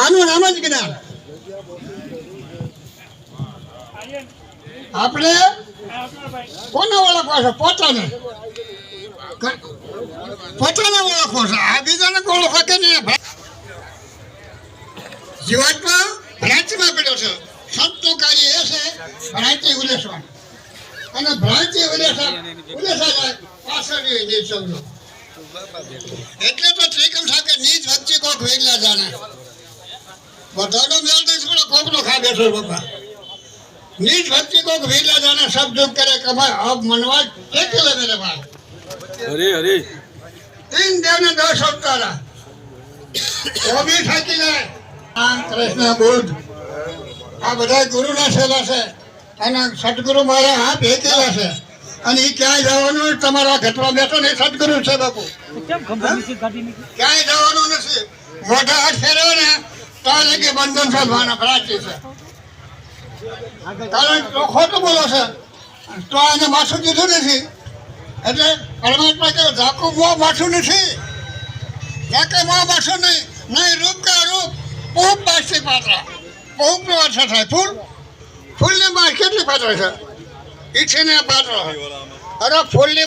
આનું નામ જ જ્ઞાન આપણે કોને ઓળખો છે? પોતાને. પોતાને ઓળખો છે? આ બીજાને ઓળખો કે નહીં? જીવાત્મા ભ્રાંતિમાં પડ્યો છે. સંતનું કાર્ય એ છે ભ્રાંતિ ઉલેસવા. અને ભ્રાંતિ ઉલેસા ઉલેસા જાય પાછળ એટલે તો નીજ ગુરુના છે. અને સદગુરુ મારે હા ભેગેલા છે. અને એ ક્યાંય જવાનું તમારા ઘટવા બેઠો ને સદગુરુ છે બાપુ. ક્યાંય જવાનું મોઢા હાથ ફેરવે ને તો લગી બંધન સાધવાના પ્રાચી છે. કારણ કે ખોટું બોલો છે. તો આને માથું કીધું નથી. એટલે પરમાત્મા કે ઝાકું મો માથું નથી. ઝાકે મો માથું નહીં. નહીં રૂપ કે રૂપ પૂપ પાછી પાત્રા પૂપનો અર્થ થાય ફૂલ. ફૂલની માં કેટલી પાત્ર છે? ઈચ્છીને પાત્ર અરે ફૂલની